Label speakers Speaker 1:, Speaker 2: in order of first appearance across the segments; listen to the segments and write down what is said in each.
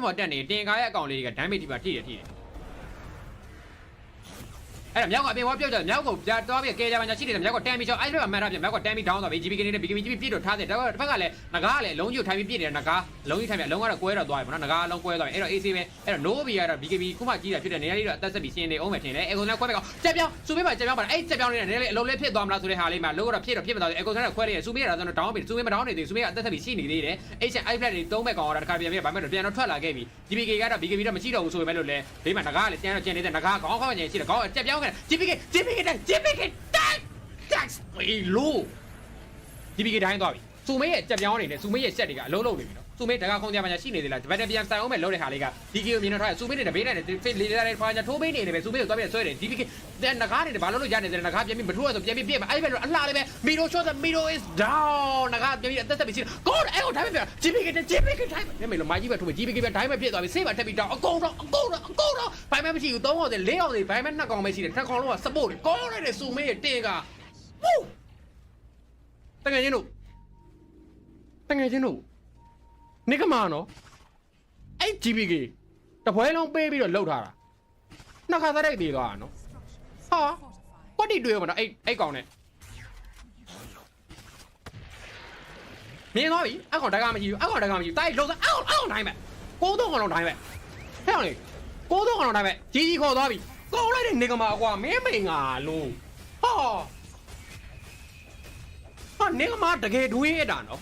Speaker 1: င်းပေါ်တက်နေတင်ကားရဲ့အကောင်လေးတွေကဒမ်းမေးဒီမှာထိတယ်ထိတယ် အဲ့ဒါမြောက်ကအပြင်ဝါပြောက်ကြမြောက်ကိုပြတော့ပြီးကဲကြပါညာရှိတယ်မြောက်ကတန်ပြီးချောအဲ့ဘက်ကမှန်တာပြန်မြောက်ကတန်ပြီးဒေါင်းသွားပြီ GBK နဲ့ BKB ပြည့်တော့ထားတယ်ဒါကတစ်ဖက်ကလည်းငကားကလည်းလုံးကြီးထိုင်ပြီးပြည့်တယ်ငကားလုံးကြီးထိုင်ပြီးအလုံးကတော့ကွဲတော့သွားပြီပေါ့နော်ငကားအလုံးကွဲသွားပြီအဲ့တော့ AC ပဲအဲ့တော့ Nobi ကတော့ BKB ခုမှကြီးတာဖြစ်တဲ့နေရာလေးတော့အသက်ဆက်ပြီးရှင်းနေအောင်မယ်ထင်တယ်အကွန်ဆန်ကွဲပဲကောင်ကြက်ပြောင်းစူမေးပါကြက်ပြောင်းပါအဲ့ကြက်ပြောင်းနေတဲ့နေရာလေးအလုံးလေးဖြစ်သွားမလားဆိုတဲ့ဟာလေးမှာလုံးကတော့ဖြစ်တော့ဖြစ်မသွားဘူးအကွန်ဆန်ကခွဲနေစူမေးရတာဆိုတော့ဒေါင်းပြီးစူမေးမဒေါင်းနေသေးစူမေးကအသက်ဆက်ပြီးရှိနေသေးတယ် Asian i flat တွေသုံးမဲ့ကောင်ကတော့တစ်ခါပြန်ပြီးဘာမှမပြန်တော့ထွက်လာခဲ့ပြီ GBK ကတော့ BKB တော့မရှိတော့ဘူးဆိုပေမဲ့လို့လေဘေးမှာငကားကလည်းကျန်တော့ကျန်နေတဲ့ငကားခေါင်းခေါင်းကျန်ရှိတယ်ခေါင်းကြက်ပြောင်းခဲ့ GBK GBK တိုင်း GBK တိုင်း tax ဝေလို့ GBK တိုင်းသွား ပြီစူမေးရဲ့ကြက်ပြောင်းနေနဲ့စူမေးရဲ့ဆက်တွေကအလုံးလုံးနေပြီနော်စူမေးတကားခုံးကြမှာရှိနေသေးလားဗတ်တပြန်ဆိုင်အောင်မဲ့လုံးတဲ့ဟာလေးက DK ကိုမြင်တော့ထားစူမေးနဲ့တဘေးနဲ့ဖေးလေးလေးဖာညာထိုးပေးနေတယ်ပဲစူမေးကိုသွားပြီးဆွဲတယ် DBK တဲ့ငကားနေတယ်ဘာလို့လို့ရနေတယ်ငကားပြန်ပြီးမထိုးရဆိုပြန်ပြီးပြည့်မှာအဲ့ဒီဘက်အလှလေးပဲမီရို shot the miro is down ငကားပြန်ပြီးအသက်သက်ပြီးရှိကောအဲ့ကိုတိုင်းပဲ GBK တဲ့ GBK တိုင်းပဲမေလို့မိုင်းကြီးပဲထိုးပြီ GBK ပဲတိုင်းပဲဖြစ်သွားပြီဆေးပါတက်ပြီးတော့အကုန်တော့အကုန်တော့အကုန်တော့ဘိုင်မဲမရှိဘူးသုံးအောင်တယ်လေးအောင်တယ်ဘိုင်မဲနှစ်ကောင်ပဲရှိတယ်တစ်ကောင်လုံးက support ကောင်းလိုက်တယ်စူမေးရဲ့တင်ကဝူးတကယ်ချင်းတို့ တကယ်ချင်းတို့နေကမာနော်အဲ့ GBK တပွဲလုံးပေးပြီးတော့လှုပ်ထားတာနှစ်ခါသရိုက်သေးသွားတာနော်ဟာကွက်တီတွေ့ရမှာနော်အဲ့အဲ့ကောင်နဲ့မြင်သွားပြီအကောင်တကားမရှိဘူးအကောင်တကားမရှိဘူးတိုက်လုံးစားအကောင်အကောင်တိုင်းပဲကိုးတော့ကောင်လုံးတိုင်းပဲဟဲ့အောင်လေကိုးတော့ကောင်လုံးတိုင်းပဲကြီးကြီးခေါ်သွားပြီကောင်းလိုက်တဲ့နေကမာကွာမင်းမိန်ငါလို့ဟာဟာနေကမာတကယ်ဒွေးရတာနော်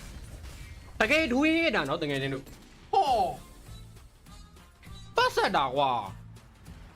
Speaker 1: တကယ်ဒွေးရတာနော်တကယ်ချင်းတို့ဟောပတ်ဆက်တာကွာ